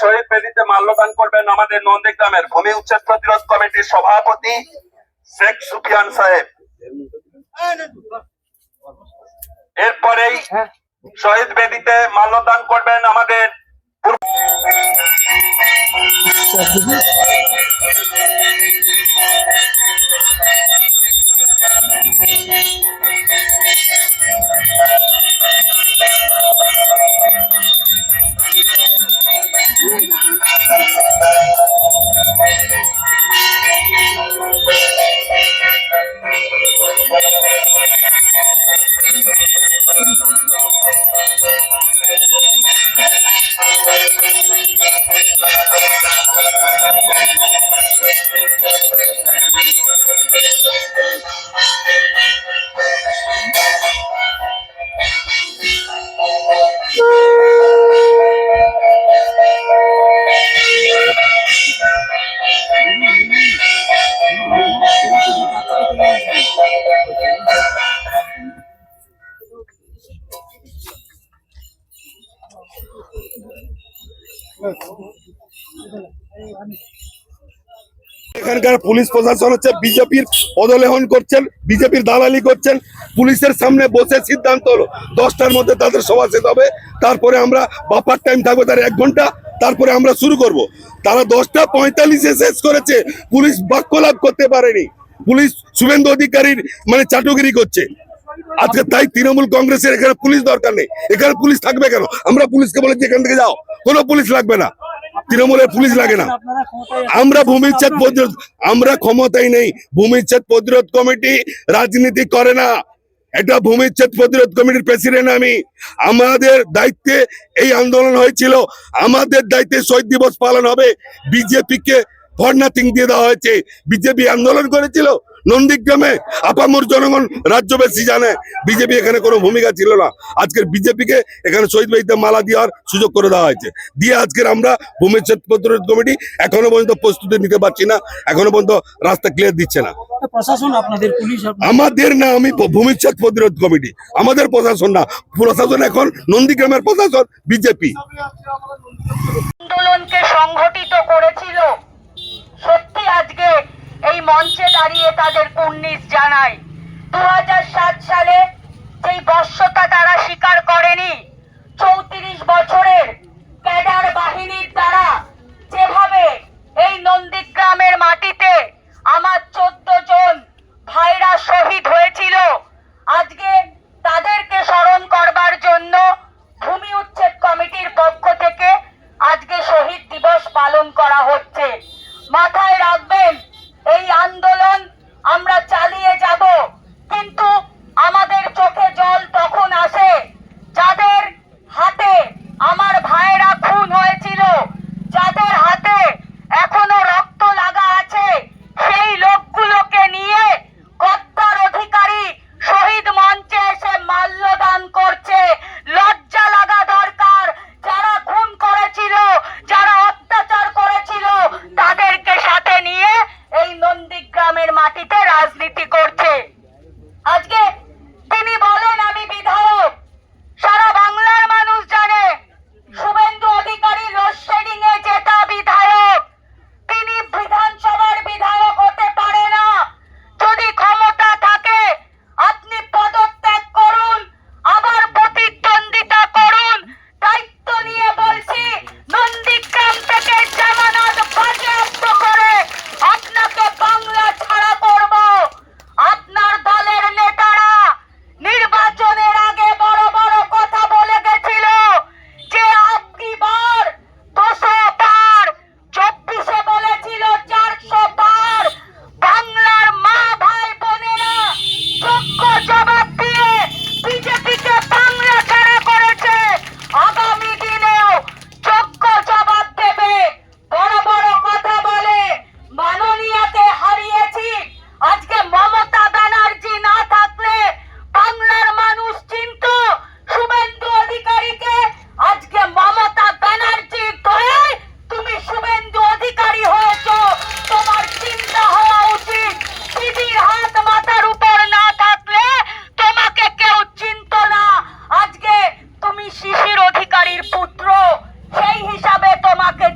শহীদ বেদিতে মাল্যদান করবেন আমাদের নন্দীগ্রামের ভূমি উচ্ছেদ প্রতিরোধ কমিটির সভাপতি শেখ সুফিয়ান সাহেব এরপরেই শহীদ বেদিতে মাল্যদান করবেন আমাদের Thank you. এখানকার পুলিশ প্রশাসন হচ্ছে বিজেপির পদলেহন করছেন, বিজেপির দালালি করছেন, পুলিশের সামনে বসে সিদ্ধান্ত হলো। দশটার মধ্যে তাদের সভা শেষ হবে, তারপরে আমরা বাপার টাইম থাকবে তার এক ঘণ্টা, তারপরে আমরা শুরু করব। তারা দশটা পঁয়তাল্লিশে শেষ করেছে, পুলিশ বাক্য লাভ করতে পারেনি। পুলিশ শুভেন্দু অধিকারীর মানে চাটুগিরি করছে। আজকে তাই তৃণমূল কংগ্রেসের এখানে পুলিশ দরকার নেই। এখানে পুলিশ থাকবে কেন? আমরা পুলিশকে বলেছি এখান থেকে যাও। কোনো পুলিশ লাগবে না। তৃণমূলের পুলিশ লাগে না। আমরা ভূমিচ্ছেদ প্রতিরোধ আমরা ক্ষমতায় নেই। ভূমিচ্ছেদ প্রতিরোধ কমিটি রাজনীতি করে না। এটা ভূমিচ্ছেদ প্রতিরোধ কমিটির প্রেসিডেন্ট আমি। আমাদের দায়িত্বে এই আন্দোলন হয়েছিল। আমাদের দায়িত্বে শহীদ দিবস পালন হবে। বিজেপিকে ফর নাথিং দিয়ে দেওয়া হয়েছে। বিজেপি আন্দোলন করেছিল। নন্দীগ্রামে আপামর জনগণ রাজ্যবাসী জানে বিজেপি এখানে কোনো ভূমিকা ছিল না। আজকের বিজেপিকে এখানে শহীদ বাড়িতে মালা দেওয়ার সুযোগ করে দেওয়া হয়েছে। দিয়ে আজকের আমরা ভূমিচ্ছেদ প্রতিরোধ কমিটি এখনও পর্যন্ত প্রস্তুতি নিতে পারছি না এখনও পর্যন্ত রাস্তা ক্লিয়ার দিচ্ছে না। প্রশাসন আপনাদের পুলিশ আমাদের না আমি ভূমিচ্ছেদ প্রতিরোধ কমিটি আমাদের প্রশাসন না। প্রশাসন এখন নন্দীগ্রামের প্রশাসন বিজেপি। আন্দোলনকে সংগঠিত করেছিল। সত্যি আজকে এই মঞ্চে দাঁড়িয়ে তাদের উন্নিশ জানাই। দু হাজার সাত সালে যেই বর্ষতা তারা স্বীকার করেনি, চৌত্রিশ বছরের ক্যাডার বাহিনীর দ্বারা যেভাবে এই নন্দীগ্রামের মাটিতে আমার চোদ্দ জন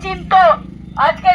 চিহ্ন আজকে